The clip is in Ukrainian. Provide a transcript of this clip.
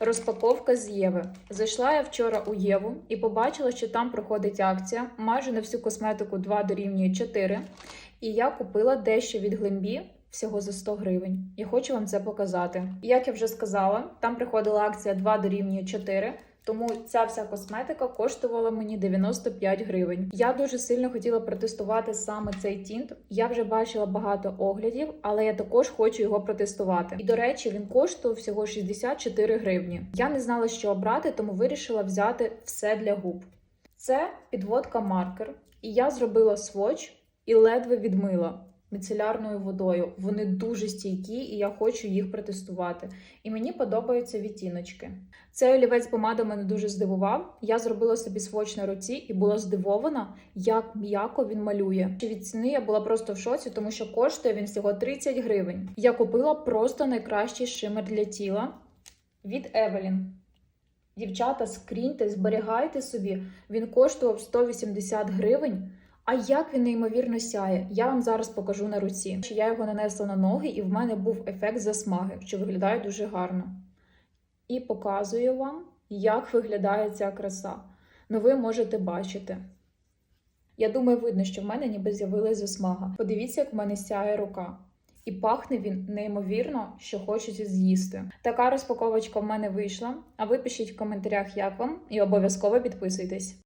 Розпаковка з Єви. Зайшла я вчора у Єву і побачила, що там проходить акція майже на всю косметику 2 дорівнює 4. І я купила дещо від Глембі всього за 100 гривень. Я хочу вам це показати. Як я вже сказала, там приходила акція 2 дорівнює 4. Тому ця вся косметика коштувала мені 95 гривень. Я дуже сильно хотіла протестувати саме цей тінт. Я вже бачила багато оглядів, але я також хочу його протестувати. І до речі, він коштував всього 64 гривні. Я не знала, що обрати, тому вирішила взяти все для губ. Це підводка маркер, і я зробила сводч і ледве відмила міцелярною водою. Вони дуже стійкі, і я хочу їх протестувати. І мені подобаються відтіночки. Цей олівець помада мене дуже здивував. Я зробила собі сводч на руці і була здивована, як м'яко він малює. Від ціни я була просто в шоці, тому що коштує він всього 30 гривень. Я купила просто найкращий шимер для тіла від Евелін. Дівчата, скріньте, зберігайте собі. Він коштував 180 гривень. А як він неймовірно сяє, я вам зараз покажу на руці. Я його нанесла на ноги, і в мене був ефект засмаги, що виглядає дуже гарно. І показую вам, як виглядає ця краса. Ну, ви можете бачити. Я думаю, видно, що в мене ніби з'явилась засмага. Подивіться, як в мене сяє рука. І пахне він неймовірно, що хочеться з'їсти. Така розпаковочка в мене вийшла. А ви пишіть в коментарях, як вам, і обов'язково підписуйтесь.